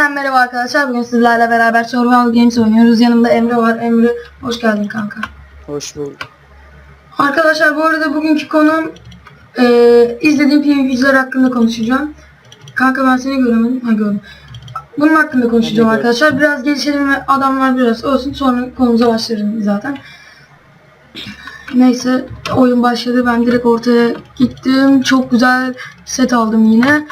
Yeniden merhaba arkadaşlar. Bugün sizlerle beraber Survival Games oynuyoruz. Yanımda Emre var. Emre hoş geldin kanka. Hoş bulduk. Arkadaşlar bu arada bugünkü konum eee izlediğim PvP'ciler hakkında konuşacağım. Kanka ben seni göremedim. Ha gördüm. Bunun hakkında konuşacağım de arkadaşlar. Biraz gelişelim ve adamlar biraz olsun. Sonra konumuza başlarım zaten. Neyse oyun başladı. Ben direkt ortaya gittim. Çok güzel set aldım yine.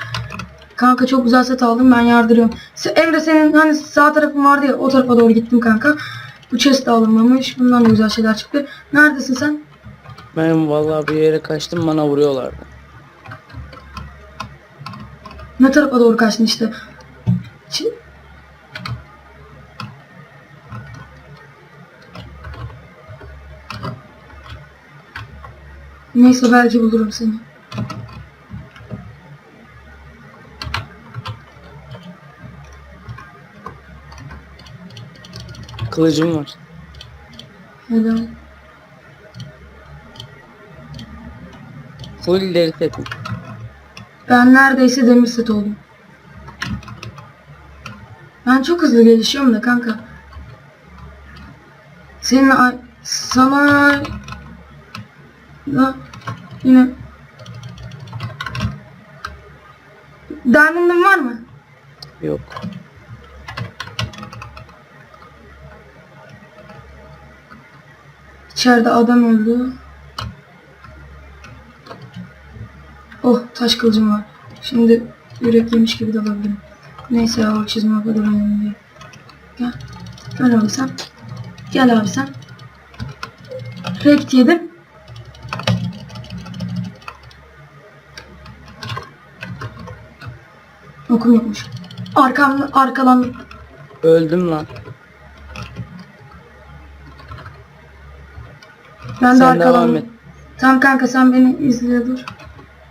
Kanka çok güzel set aldım. Ben yardırıyorum. Emre senin hani sağ tarafın vardı ya o tarafa doğru gittim kanka. Bu chest alınmamış. Bundan da güzel şeyler çıktı. Neredesin sen? Ben vallahi bir yere kaçtım bana vuruyorlardı. Ne tarafa doğru kaçtın işte? Çi- Neyse belki bulurum seni. Kılıcım var. Helal. Full deri setim. Ben neredeyse demir set oldum. Ben çok hızlı gelişiyorum da kanka. Senin sana da yine Diamond'ın var mı? Yok. İçeride adam öldü. Oh taş kılıcım var. Şimdi yürek yemiş gibi de olabilirim. Neyse ya çizme o kadar önemli değil. Gel. Gel abi sen. Gel abi sen. Rekt yedim. Okum yokmuş. Arkam, arkalandım. Öldüm lan. Ben de Sen devam arkalandım. et. Tamam kanka sen beni izle dur.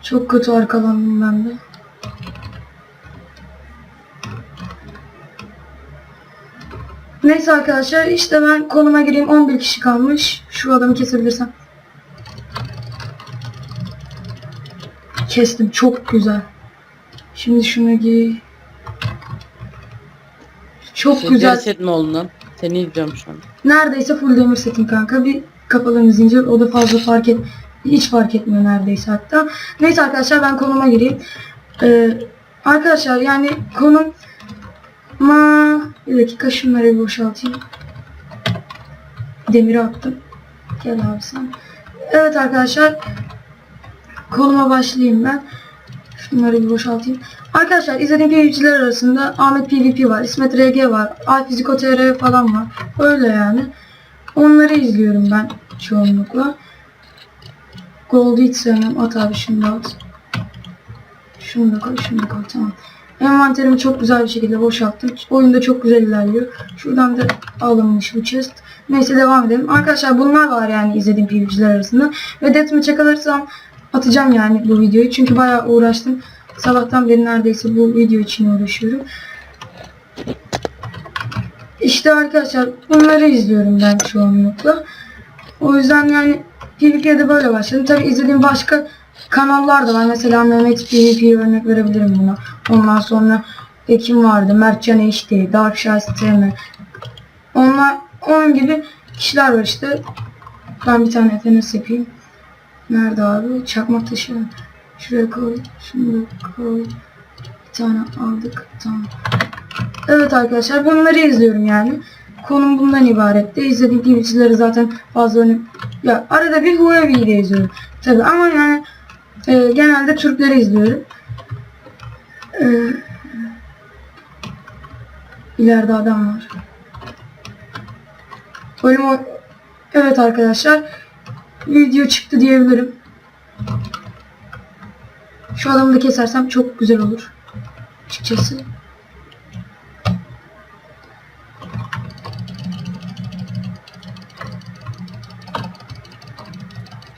Çok kötü arkalandım ben de. Neyse arkadaşlar işte ben konuma gireyim 11 kişi kalmış. Şu adamı kesebilirsem. Kestim çok güzel. Şimdi şunu giy. Çok güzel. deri set mi oldun lan? Seni izliyorum şu an. Neredeyse full demir setim kanka. Bir kapalı zincir. O da fazla fark et hiç fark etmiyor neredeyse hatta. Neyse arkadaşlar ben konuma gireyim. Ee, arkadaşlar yani konum ma bir dakika şunları bir boşaltayım. Demiri attım. Gel abi sen. Evet arkadaşlar konuma başlayayım ben. Şunları bir boşaltayım. Arkadaşlar izlediğim PvP'ciler arasında Ahmet PvP var, İsmet RG var, Ay Fiziko TR falan var. Öyle yani. Onları izliyorum ben çoğunlukla. Gold'u hiç sevmem. At abi şunu da at. Şunu da koy, şunu da koy. Tamam. Envanterimi çok güzel bir şekilde boşalttım. Oyunda çok güzel ilerliyor. Şuradan da alınmış bu chest. Neyse devam edelim. Arkadaşlar bunlar var yani izlediğim PvP'ciler arasında. Ve Deathmatch'e kalırsam atacağım yani bu videoyu. Çünkü bayağı uğraştım. Sabahtan beri neredeyse bu video için uğraşıyorum. İşte arkadaşlar bunları izliyorum ben çoğunlukla. O yüzden yani PvP'de böyle başladım. Tabi izlediğim başka kanallar da var. Mesela Mehmet PvP örnek verebilirim buna. Ondan sonra Ekim vardı. Mertcan HD, Dark Shies TM. Onlar onun gibi kişiler var işte. Ben bir tane FNS yapayım. Nerede abi? Çakmak taşı. Şuraya koy. Şunu da koy. Bir tane aldık. Tamam. Evet arkadaşlar bunları izliyorum yani. Konum bundan ibaretti. İzlediğim PvP'cileri zaten fazla önemli. Ya arada bir Huawei'yi de izliyorum. Tabi ama yani e, genelde Türkleri izliyorum. E, ileride adam var. Bölüm o- Evet arkadaşlar. Video çıktı diyebilirim. Şu adamı da kesersem çok güzel olur. Açıkçası.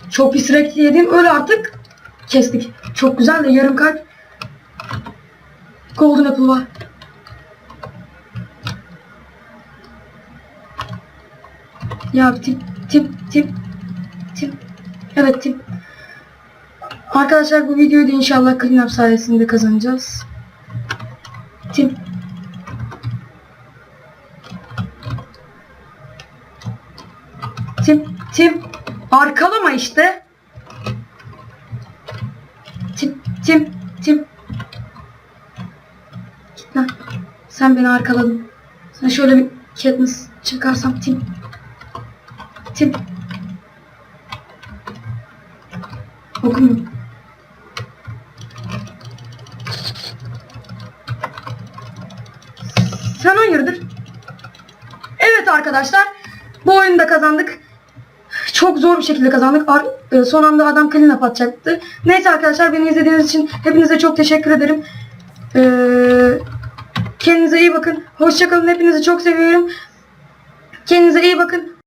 Çok pis rekleyedim. Öl artık. Kestik. Çok güzel de yarım kalp. Golden Apple var. Ya tip tip tip tip. Evet tip. Arkadaşlar bu videoyu da inşallah clean sayesinde kazanacağız. Tip. Tip tip Arkalama işte. Tim, Tim, Tim. Git lan. Sen beni arkaladın. Sana şöyle bir Katniss çıkarsam Tim. Tim. Okumuyor. Sen hayırdır? Evet arkadaşlar. Bu oyunu da kazandık. Çok zor bir şekilde kazandık. Ar- e, son anda adam clean up atacaktı. Neyse arkadaşlar beni izlediğiniz için hepinize çok teşekkür ederim. Ee, kendinize iyi bakın. Hoşçakalın. Hepinizi çok seviyorum. Kendinize iyi bakın.